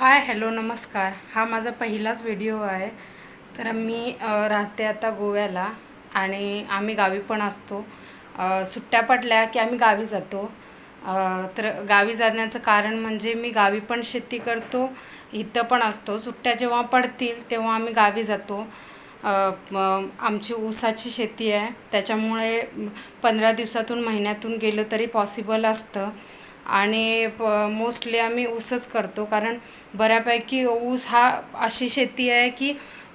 Hi hello नमस्कार. हा माझा पहिलाच व्हिडिओ आहे. तर मी राहते आता गोव्याला आणि आम्ही गावी पण असतो. सुट्ट्या पडल्या की आम्ही गावी जातो. तर गावी जाण्याचं कारण म्हणजे मी गावी पण शेती करतो इथं पण असतो. सुट्ट्या जेव्हा पडतील तेव्हा आम्ही गावी जातो. आमची ऊसाची शेती आहे. त्याच्यामुळे पंधरा दिवसातून महिन्यातून गेलं तरी पॉसिबल असतं. आणि प मोस्टली आम्ही ऊसच करतो. कारण बऱ्यापैकी ऊस हा अशी शेती आहे की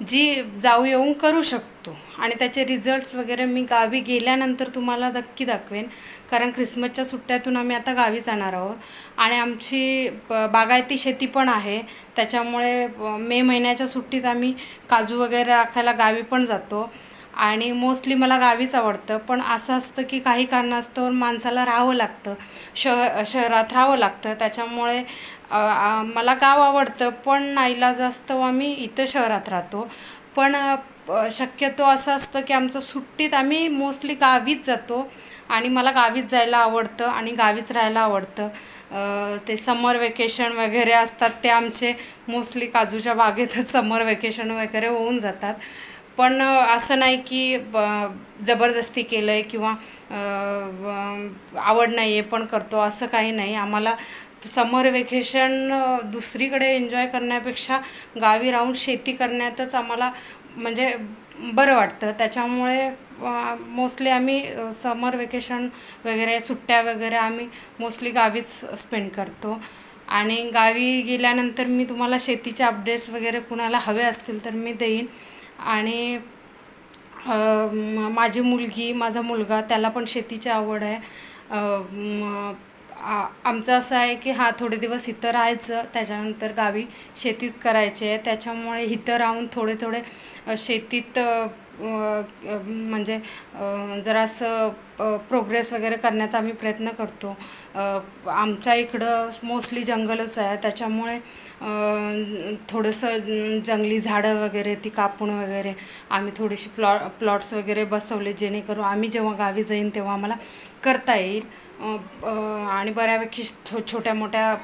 जी जाऊ येऊन करू शकतो. आणि त्याचे रिझल्ट्स वगैरे मी गावी गेल्यानंतर तुम्हाला नक्की दाखवेन. कारण ख्रिसमसच्या सुट्ट्यातून आम्ही आता गावी जाणार आहोत. आणि आमची ब बागायती शेती पण आहे. त्याच्यामुळे मे महिन्याच्या सुट्टीत आम्ही काजू वगैरे राखायला गावी पण जातो. आणि मोस्टली मला गावीच आवडतं. पण असं असतं की काही कारणास्तव माणसाला राहावं लागतं. शह शहरात राहावं लागतं. त्याच्यामुळे मला गाव आवडतं. पण नाईलाजास्तव आम्ही इथं शहरात राहतो. पण शक्यतो असं असतं की आमचं सुट्टीत आम्ही मोस्टली गावीच जातो. आणि मला गावीच जायला आवडतं आणि गावीच राहायला आवडतं. ते समर वेकेशन वगैरे असतात ते आमचे. मोस्टली काजूच्या बागेतच समर वेकेशन वगैरे होऊन जातात. पण असं नाही की ब जबरदस्ती केलं आहे किंवा आवड नाही आहे पण करतो असं काही नाही. आम्हाला समर वेकेशन दुसरीकडे एन्जॉय करण्यापेक्षा गावी राहून शेती करण्यातच आम्हाला म्हणजे बरं वाटतं. त्याच्यामुळे मोस्टली आम्ही समर वेकेशन वगैरे सुट्ट्या वगैरे आम्ही मोस्टली गावीच स्पेंड करतो. आणि गावी गेल्यानंतर मी तुम्हाला शेतीचे अपडेट्स वगैरे कुणाला हवे असतील तर मी देईन. आणि माझी मुलगी माझा मुलगा त्याला पण शेतीची आवड आहे. आमचं असं आहे की हा थोडे दिवस इथं राहायचं त्याच्यानंतर गावी शेतीच करायची आहे. त्याच्यामुळे इथं राहून थोडे थोडे शेतीत म्हणजे जरासं प्रोग्रेस वगैरे करण्याचा आम्ही प्रयत्न करतो. आमच्या इकडं मोस्टली जंगलच आहे. त्याच्यामुळे थोडंसं जंगली झाडं वगैरे ती कापून वगैरे आम्ही थोडीशी प्लॉ प्लॉट्स वगैरे बसवले जेणेकरून आम्ही जेव्हा गावी जाईन तेव्हा आम्हाला करता येईल. आणि बऱ्यापैकी छो छोट्या मोठ्या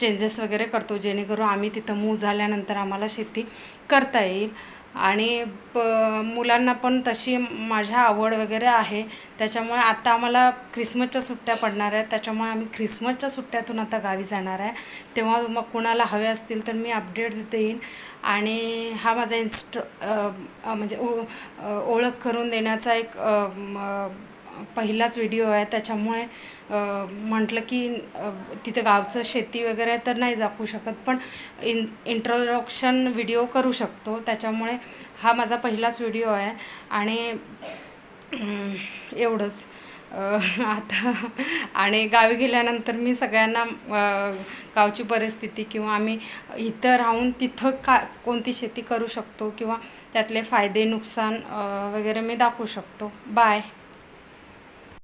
चेंजेस वगैरे करतो जेणेकरून आम्ही तिथं मूव झाल्यानंतर आम्हाला शेती करता येईल. आणि प मुलांना पण तशी माझ्या आवड वगैरे आहे. त्याच्यामुळे आता आम्हाला ख्रिसमसच्या सुट्ट्या पडणार आहेत. त्याच्यामुळे आम्ही ख्रिसमसच्या सुट्ट्यातून आता गावी जाणार आहे. तेव्हा मग कुणाला हवे असतील तर मी अपडेट्स देईन. आणि हा माझा इन्स्ट म्हणजे ओ ओळख करून देण्याचा एक पहिलाच व्हिडिओ आहे त्याच्यामुळे म्हटलं की तिथं गावचं शेती वगैरे तर नाही दाखवू शकत पण इन इंट्रोडक्शन व्हिडिओ करू शकतो. त्याच्यामुळे हा माझा पहिलाच व्हिडिओ आहे आणि एवढंच. आता आणि गावी गेल्यानंतर मी सगळ्यांना गावची परिस्थिती किंवा आम्ही इथं राहून तिथं का कोणती शेती करू शकतो किंवा त्यातले फायदे नुकसान वगैरे मी दाखवू शकतो. बाय.